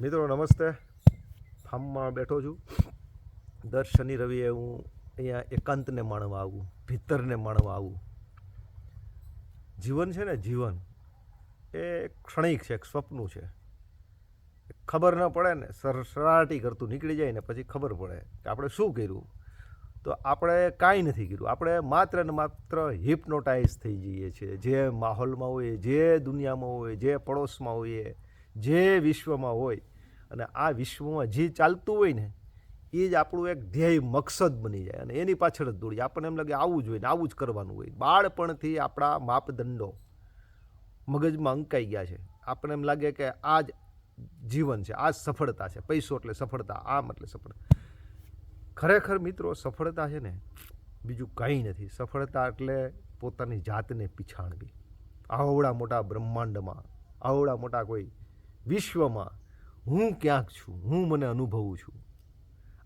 મિત્રો, નમસ્તે. ફાર્મમાં બેઠો છું. દર શનિ રવિએ હું અહીંયા એકાંતને માણવા આવું, ભીતરને માણવા આવું. જીવન છે ને, જીવન એ ક્ષણિક છે, એક સ્વપ્નું છે. ખબર ન પડે ને સર સરાટી કરતું નીકળી જાય ને, પછી ખબર પડે કે આપણે શું કર્યું. તો આપણે કાંઈ નથી કર્યું. આપણે માત્ર ને માત્ર હિપ્નોટાઇઝ થઈ જઈએ છીએ. જે માહોલમાં હોઈએ, જે દુનિયામાં હોય જે પડોશમાં હોઈએ, જે વિશ્વમાં હોય અને આ વિશ્વમાં જે ચાલતું હોય ને, એ જ આપણું એક ધ્યેય મકસદ બની જાય અને એની પાછળ જ દોડીએ. આપણને એમ લાગે આવું જ હોય ને આવું જ કરવાનું હોય. બાળપણથી આપણા માપદંડો મગજમાં અંકાઈ ગયા છે. આપણને એમ લાગે કે આ જ જીવન છે, આ જ સફળતા છે. પૈસો એટલે સફળતા, આમ એટલે સફળતા. ખરેખર મિત્રો, સફળતા છે ને, બીજું કંઈ નથી. સફળતા એટલે પોતાની જાતને પીછાણવી. આવડા મોટા બ્રહ્માંડમાં, આવડા મોટા કોઈ વિશ્વમાં હું ક્યાંક છું? હું મને અનુભવું છું.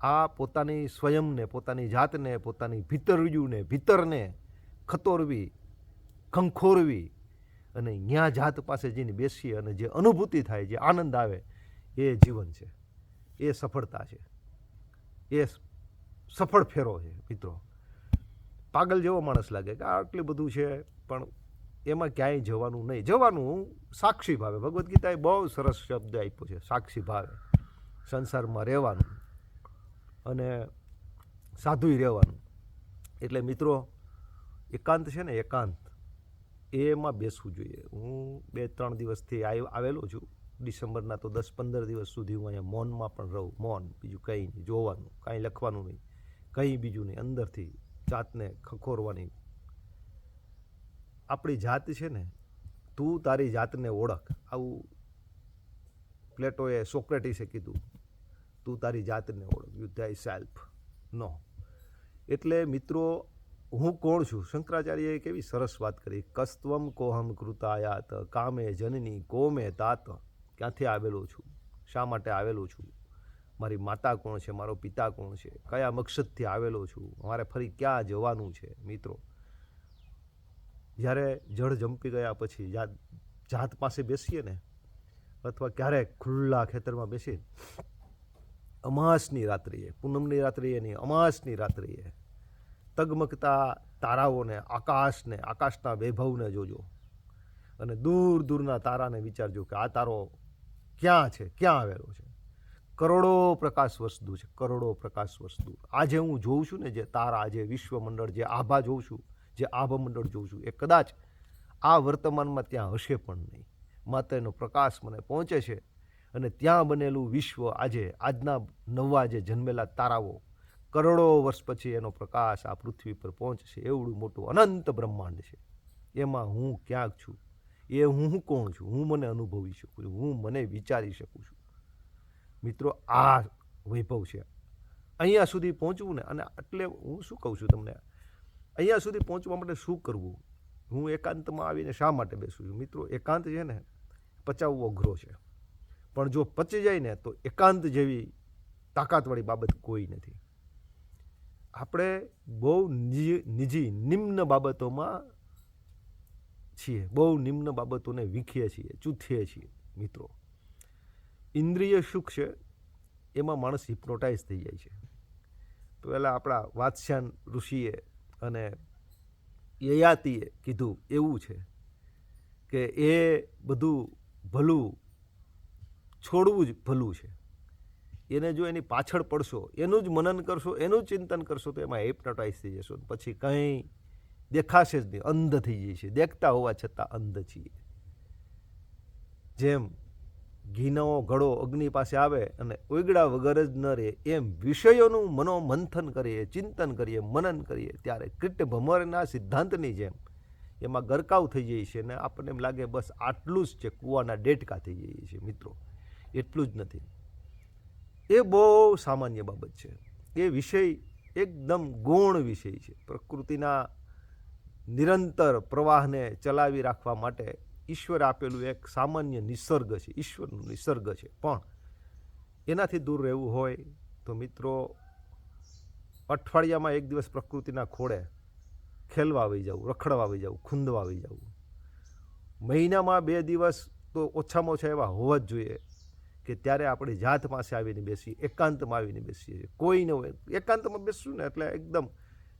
આ પોતાની સ્વયંને, પોતાની જાતને, પોતાની ભીતરજુને ભીતરને ખતોરવી, ખંખોરવી અને ન્યા જાત પાસે જઈને બેસીએ અને જે અનુભૂતિ થાય, જે આનંદ આવે, એ જીવન છે. એ સફળતા છે. એ સફળ ફેરો છે, મિત્રો. પાગલ જેવો માણસ લાગે કે આટલું બધું છે, પણ એમાં ક્યાંય જવાનું નહીં. જવાનું સાક્ષી ભાવે. ભગવદ્ ગીતાએ બહુ સરસ શબ્દ આપ્યો છે, સાક્ષી ભાવે. સંસારમાં રહેવાનું અને સાધુય રહેવાનું. એટલે મિત્રો, એકાંત છે ને, એકાંત. એમાં બેસવું જોઈએ. હું બે ત્રણ દિવસથી આવ- આવેલો છું. ડિસેમ્બરના તો દસ પંદર દિવસ સુધી હું અહીંયા મૌનમાં પણ રહું. મૌન, બીજું કંઈ નહીં. જોવાનું, કાંઈ લખવાનું નહીં. કંઈ બીજું નહીં. અંદરથી જાતને ખખોરવાની આપણી જાત છે ને, તું તારી જાતને ઓળખ. આવું પ્લેટોએ સોક્રેટીસે કીધું, તું તારી જાતને ઓળખ. યુ તાઈ સેલ્ફ નો એટલે મિત્રો, હું કોણ છું? શંકરાચાર્યએ કેવી સરસ વાત કરી, કસ્ત્વમ કોહમ કૃતાયાત, કામે જનની કોમે તાત. ક્યાંથી આવેલો છું? શા માટે આવેલો છું? મારી માતા કોણ છે? મારો પિતા કોણ છે? કયા મકસદથી આવેલો છું? મારે ફરી ક્યાં જવાનું છે, મિત્રો? જ્યારે જળ જંપી ગયા પછી જાત જાત પાસે બેસીએ ને, અથવા ક્યારેક ખુલ્લા ખેતરમાં બેસીએ, અમાસની રાત્રિએ, પૂનમની રાત્રિએ નહીં, અમાસની રાત્રિએ તગમગતા તારાઓને, આકાશને, આકાશના વૈભવને જોજો. અને દૂર દૂરના તારાને વિચારજો કે આ તારો ક્યાં છે, ક્યાં આવેલો છે? કરોડો પ્રકાશ વર્ષ દૂર છે, કરોડો પ્રકાશ વર્ષ દૂર આજે હું જોઉં છું ને જે તારા, જે વિશ્વમંડળ, જે આભા જોઉં છું જે આભમંડળ જોઉં છું એ કદાચ આ વર્તમાનમાં ત્યાં હશે પણ નહીં. માત્ર એનો પ્રકાશ મને પહોંચે છે અને ત્યાં બનેલું વિશ્વ આજે, આજના નવા જે જન્મેલા તારાઓ, કરોડો વર્ષ પછી એનો પ્રકાશ આ પૃથ્વી પર પહોંચશે. એવડું મોટું અનંત બ્રહ્માંડ છે. એમાં હું ક્યાંક છું? એ હું કોણ છું? હું મને અનુભવી શકું છું? હું મને વિચારી શકું છું? મિત્રો, આ વૈભવ છે. અહીંયા સુધી પહોંચવું ને અને એટલે હું શું કહું છું તમને? અહીંયા સુધી પહોંચવા માટે શું કરવું? હું એકાંતમાં આવીને શા માટે બેસું છું? મિત્રો, એકાંત છે ને પચાવવો અઘરો છે. પણ જો પચી જાય ને, તો એકાંત જેવી તાકાતવાળી બાબત કોઈ નથી. આપણે બહુ નિજી, નિમ્ન બાબતોમાં છીએ. બહુ નિમ્ન બાબતોને વીખીએ છીએ, ચૂથીએ છીએ, મિત્રો. ઇન્દ્રિય સુખ છે, એમાં માણસ હિપ્નોટાઇઝ થઈ જાય છે. પહેલાં આપણા વાત્સ્યાન ઋષિએ અને યયાતિએ કીધું, એવું છે કે એ બધું ભલું, છોડવું જ ભલું છે. એને જો એની પાછળ પડશો, એનું જ મનન કરશો, એનું જ ચિંતન કરશો, તો એમાં હેપ્નોટાઇઝ થઈ જશો. પછી કંઈ દેખાશે જ નહીં, અંધ થઈ જાય છે દેખતા હોવા છતાં અંધ છીએ. જેમ ઘીનો ઘડો અગ્નિ પાસે આવે અને ઉગડા વગર જ ન રહે એમ વિષયોનું મનોમંથન કરીએ, ચિંતન કરીએ, મનન કરીએ, ત્યારે કીટ ભમરના સિદ્ધાંતની જેમ એમાં ગરકાવ થઈ જાય છે અને આપણને એમ લાગે બસ આટલું જ છે, કૂવાના ડેટકા થઈ જઈએ છીએ મિત્રો. એટલું જ નથી. એ બહુ સામાન્ય બાબત છે. એ વિષય એકદમ ગૌણ વિષય છે. પ્રકૃતિના નિરંતર પ્રવાહને ચલાવી રાખવા માટે ઈશ્વરે આપેલું એક સામાન્ય નિસર્ગ છે, ઈશ્વરનું નિસર્ગ છે. પણ એનાથી દૂર રહેવું હોય તો મિત્રો અઠવાડિયામાં એક દિવસ પ્રકૃતિના ખોળે ખેલવા આવી જવું રખડવા આવી જવું ખૂંદવા આવી જવું. મહિનામાં બે દિવસ તો ઓછામાં ઓછા એવા હોવા જ જોઈએ કે ત્યારે આપણી જાત પાસે આવીને બેસીએ, એકાંતમાં આવીને બેસીએ છીએ. કોઈ ન હોય. એકાંતમાં બેસશું ને એટલે એકદમ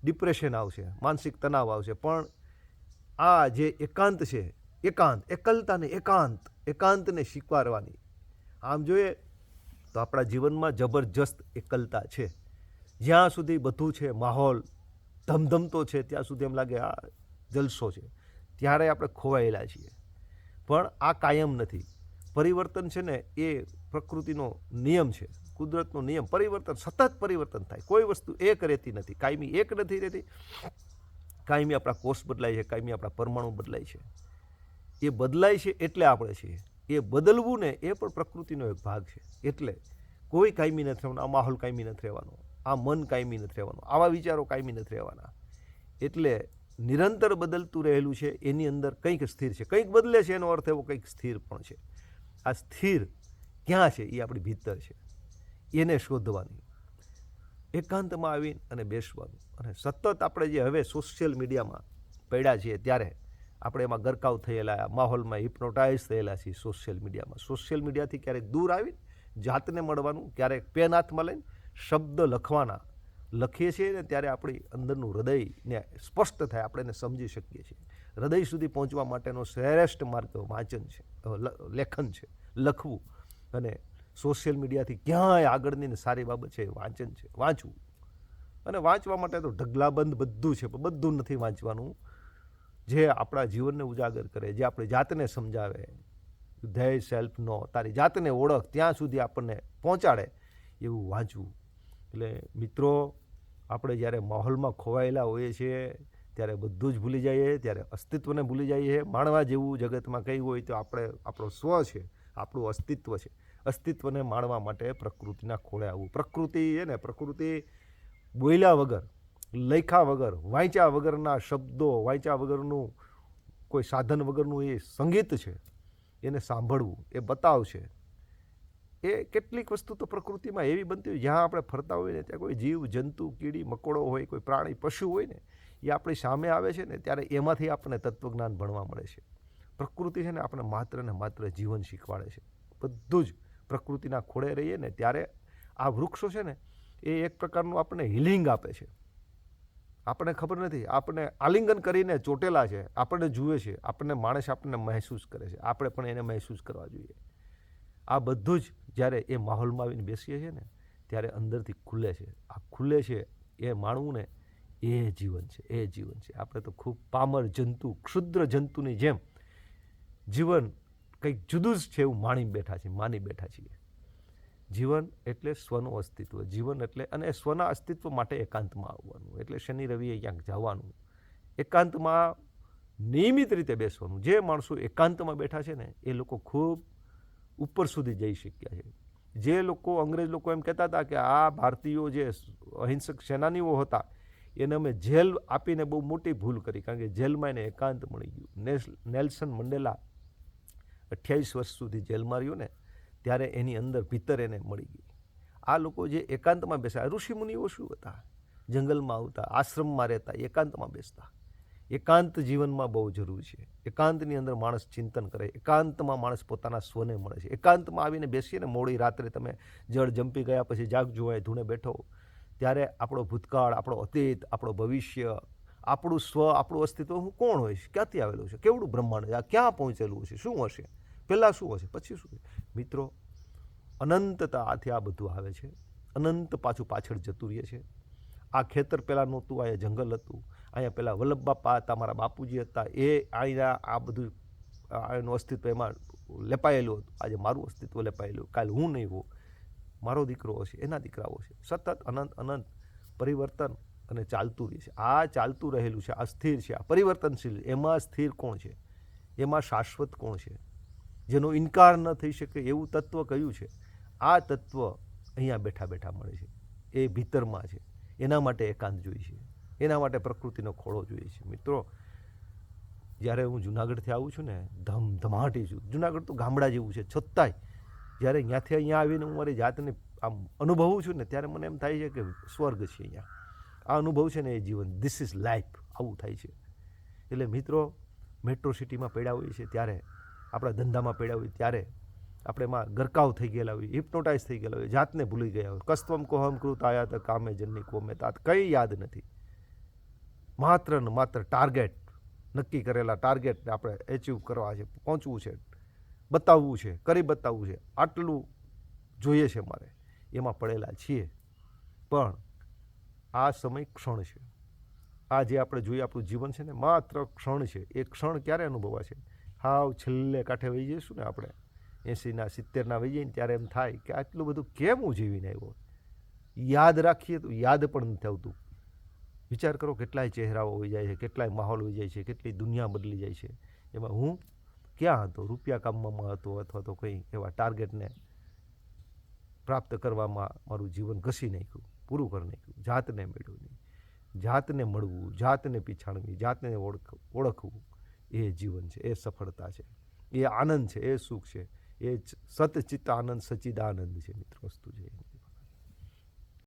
ડિપ્રેશન આવશે, માનસિક તણાવ આવશે. પણ આ જે એકાંત છે એકાંત, એકલતાને એકાંત, એકાંતને સ્વીકારવાની આમ જોઈએ તો આપણા જીવનમાં જબરજસ્ત એકલતા છે. જ્યાં સુધી બધું છે, માહોલ ધમધમતો છે, ત્યાં સુધી એમ લાગે આ જલસો છે. ત્યારે આપણે ખોવાયેલા છીએ. પણ આ કાયમ નથી. પરિવર્તન છે ને, એ પ્રકૃતિનો નિયમ છે. કુદરતનો નિયમ. પરિવર્તન, સતત પરિવર્તન થાય. કોઈ વસ્તુ એક રહેતી નથી. કાયમી એક નથી રહેતી. કાયમી આપણા કોષ બદલાય છે, કાયમી આપણા પરમાણુ બદલાય છે. એ બદલાય છે એટલે આપણે છીએ. એ બદલવું ને એ પણ પ્રકૃતિનો એક ભાગ છે. એટલે કોઈ કાયમી નથી રહેવાનું, આ માહોલ કાયમી નથી રહેવાનો, આ મન કાયમી નથી રહેવાનું, આવા વિચારો કાયમી નથી રહેવાના. એટલે નિરંતર બદલતું રહેલું છે, એની અંદર કંઈક સ્થિર છે. કંઈક બદલે છે એનો અર્થ એવો કંઈક સ્થિર પણ છે. આ સ્થિર ક્યાં છે? એ આપણી ભીતર છે. એને શોધવાની. એકાંતમાં આવીને અને બેસવાનું. અને સતત આપણે જે હવે સોશિયલ મીડિયામાં પડ્યા છીએ ત્યારે આપણે એમાં ગરકાવ થયેલા, માહોલમાં હિપ્નોટાઇઝ થયેલા છીએ સોશિયલ મીડિયામાં સોશિયલ મીડિયાથી ક્યારેક દૂર આવીને જાતને મળવાનું, ક્યારેક પેન હાથમાં લઈને શબ્દ લખવાના લખીએ છીએ ને ત્યારે આપણી અંદરનું હૃદયને સ્પષ્ટ થાય, આપણે એને સમજી શકીએ છીએ. હૃદય સુધી પહોંચવા માટેનો શ્રેષ્ઠ માર્ગ વાંચન છે લેખન છે, લખવું. અને સોશિયલ મીડિયાથી ક્યાંય આગળની ને સારી બાબત છે વાંચન છે, વાંચવું. અને વાંચવા માટે તો ઢગલાબંધ બધું છે, પણ બધું નથી વાંચવાનું. જે આપણા જીવનને ઉજાગર કરે, જે આપણી જાતને સમજાવે, ધ્યેય સેલ્ફ નો તારી જાતને ઓળખ, ત્યાં સુધી આપણને પહોંચાડે એવું વાંચવું. એટલે મિત્રો, આપણે જ્યારે માહોલમાં ખોવાયેલા હોઈએ છીએ, ત્યારે બધું જ ભૂલી જઈએ, ત્યારે અસ્તિત્વને ભૂલી જઈએ. માણવા જેવું જગતમાં કંઈ હોય તો આપણે આપણો સ્વ છે, આપણું અસ્તિત્વ છે. અસ્તિત્વને માણવા માટે પ્રકૃતિના ખોળે આવવું. પ્રકૃતિ છે ને પ્રકૃતિ બોલ્યા વગર લખ્યા વગર, વાંચ્યા વગરના શબ્દો, વાંચ્યા વગરનું કોઈ સાધન વગરનું એ સંગીત છે, એને સાંભળવું, એ બતાવશે એ કેટલીક વસ્તુ તો પ્રકૃતિમાં એવી બનતી હોય, જ્યાં આપણે ફરતા હોઈએ ને, ત્યાં કોઈ જીવ, જંતુ, કીડી, મકોડો હોય, કોઈ પ્રાણી, પશુ હોય ને, એ આપણી સામે આવે છે ને, ત્યારે એમાંથી આપણને તત્વજ્ઞાન ભણવા મળે છે. પ્રકૃતિ છે ને, આપણે માત્ર ને માત્ર જીવન શીખવાડે છે. બધું જ પ્રકૃતિના ખોળે રહીએ ને, ત્યારે આ વૃક્ષો છે ને, એ એક પ્રકારનું આપણને હિલિંગ આપે છે. આપણને ખબર નથી. આપણને આલિંગન કરીને ચોટેલા છે. આપણને જુએ છે. આપણને માણસ આપણને મહેસૂસ કરે છે. આપણે પણ એને મહેસૂસ કરવા જોઈએ. આ બધું જ જ્યારે એ માહોલમાં આવીને બેસીએ છીએ ને, ત્યારે અંદરથી ખુલે છે. આ ખુલે છે એ માણવું ને એ જીવન છે. એ જીવન છે. આપણે તો ખૂબ પામર જંતુ, ક્ષુદ્ર જંતુની જેમ જીવન કંઈક જુદું જ છે એવું માણી બેઠા છીએ, માની બેઠા છીએ. જીવન એટલે સ્વનું અસ્તિત્વ, જીવન એટલે અને સ્વના અસ્તિત્વ માટે એકાંતમાં આવવાનું, એટલે શનિ રવિએ ક્યાંક જવાનું, એકાંતમાં નિયમિત રીતે બેસવાનું. જે માણસો એકાંતમાં બેઠા છે ને, એ લોકો ખૂબ ઉપર સુધી જઈ શક્યા છે. જે લોકો, અંગ્રેજ લોકો એમ કહેતા હતા કે આ ભારતીયો જે અહિંસક સેનાનીઓ હતા, એને અમે જેલ આપીને બહુ મોટી ભૂલ કરી, કારણ કે જેલમાં એને એકાંત મળી ગયું. નેલ્સન મંડેલા અઠ્યાવીસ વર્ષ સુધી જેલમાં રહ્યો ને ત્યારે એની અંદર ભીતર એને મળી ગઈ. આ લોકો જે એકાંતમાં બેસા ઋષિમુનિઓ શું હતા? જંગલમાં આવતા, આશ્રમમાં રહેતા, એકાંતમાં બેસતા. એકાંત જીવનમાં બહુ જરૂરી છે. એકાંતની અંદર માણસ ચિંતન કરે, એકાંતમાં માણસ પોતાના સ્વને મળે છે. એકાંતમાં આવીને બેસીએ ને, મોડી રાત્રે તમે જળ જંપી ગયા પછી જાગ જોવાય, ધૂણે બેઠો, ત્યારે આપણો ભૂતકાળ, આપણો અતીત, આપણો ભવિષ્ય, આપણું સ્વ, આપણું અસ્તિત્વ, હું કોણ હોઈશ? ક્યાંથી આવેલું છે? કેવડું બ્રહ્માંડ ક્યાં પહોંચેલું છે? શું હશે? પહેલાં શું હશે? પછી શું મિત્રો અનંતતા આથી આ બધું આવે છે. અનંત પાછું પાછળ જતું રહે છે. આ ખેતર પહેલાં નહોતું અહીંયા જંગલ હતું. અહીંયા પહેલાં વલ્લભ બાપા હતા, મારા બાપુજી હતા, એ અહીંયા આ બધું એનું અસ્તિત્વ એમાં લેપાયેલું હતું. આજે મારું અસ્તિત્વ લેપાયેલું. કાલે હું નહીં હોઉં. મારો દીકરો હશે, એના દીકરાઓ છે સતત અનંત અનંત પરિવર્તન અને ચાલતું રહે છે. આ ચાલતું રહેલું છે, આ સ્થિર છે, આ પરિવર્તનશીલ. એમાં સ્થિર કોણ છે? એમાં શાશ્વત કોણ છે? જેનો ઇનકાર ન થઈ શકે એવું તત્વ કયું છે? આ તત્વ અહીંયા બેઠા બેઠા મળે છે. એ ભીતરમાં છે. એના માટે એકાંત જોઈએ છે. એના માટે પ્રકૃતિનો ખોળો જોઈએ છે. મિત્રો, જ્યારે હું જુનાગઢથી આવું છું ને ધમધમાટી છું. જુનાગઢ તો ગામડા જેવું છે. છતાંય જ્યારે અહીંયાથી અહીંયા આવીને હું મારી જાતને આમ અનુભવું છું ને, ત્યારે મને એમ થાય છે કે સ્વર્ગ છે અહીંયા. આ અનુભવ છે ને એ જીવન. ધીસ ઇઝ લાઈફ આવું થાય છે. એટલે મિત્રો મેટ્રો સિટીમાં પડ્યા હોઈએ છીએ ત્યારે, આપણા ધંધામાં પડ્યા હોય ત્યારે આપણે એમાં ગરકાવ થઈ ગયેલા હોય હિપ્નોટાઇઝ થઈ ગયેલા હોય, જાતને ભૂલી ગયા હોય. કસ્તમ કોહમ કૃત આયા તો કામે જનની કોમે તાત. કંઈ યાદ નથી. માત્ર ને માત્ર ટાર્ગેટ નક્કી કરેલા ટાર્ગેટને આપણે એચીવ કરવા છે, પહોંચવું છે, બતાવવું છે, કરી બતાવવું છે. આટલું જોઈએ છે મારે. એમાં પડેલા છીએ. પણ આ સમય ક્ષણ છે. આ જે આપણે જોઈએ, આપણું જીવન છે ને, માત્ર ક્ષણ છે. એ ક્ષણ ક્યારે અનુભવાશે? હાવ છેલ્લે કાંઠે વહી જઈશું ને આપણે. એંસીના સિત્તેરના વહી જઈએ ને ત્યારે એમ થાય કે આટલું બધું કેમ હું જીવીને આવ્યો? યાદ રાખીએ તો યાદ પણ નથી આવતું. વિચાર કરો કેટલાય ચહેરાઓ હોઈ જાય છે, કેટલાય માહોલ હોઈ જાય છે, કેટલી દુનિયા બદલી જાય છે. એમાં હું ક્યાં હતો? રૂપિયા કામવામાં હતો અથવા તો કંઈ એવા ટાર્ગેટને પ્રાપ્ત કરવામાં મારું જીવન ઘસી નાખ્યું, પૂરું કરી નાખ્યું. જાતને મેળવ્યું નહીં. જાતને મળવું, જાતને પીછાણવી, જાતને ઓળખ, ઓળખવું એ જીવન છે, એ સફળતા છે. એ આનંદ છે, એ સુખ છે. એ જ સતચિત્તાનંદ સચિદાનંદ છે મિત્ર વસ્તુ છે.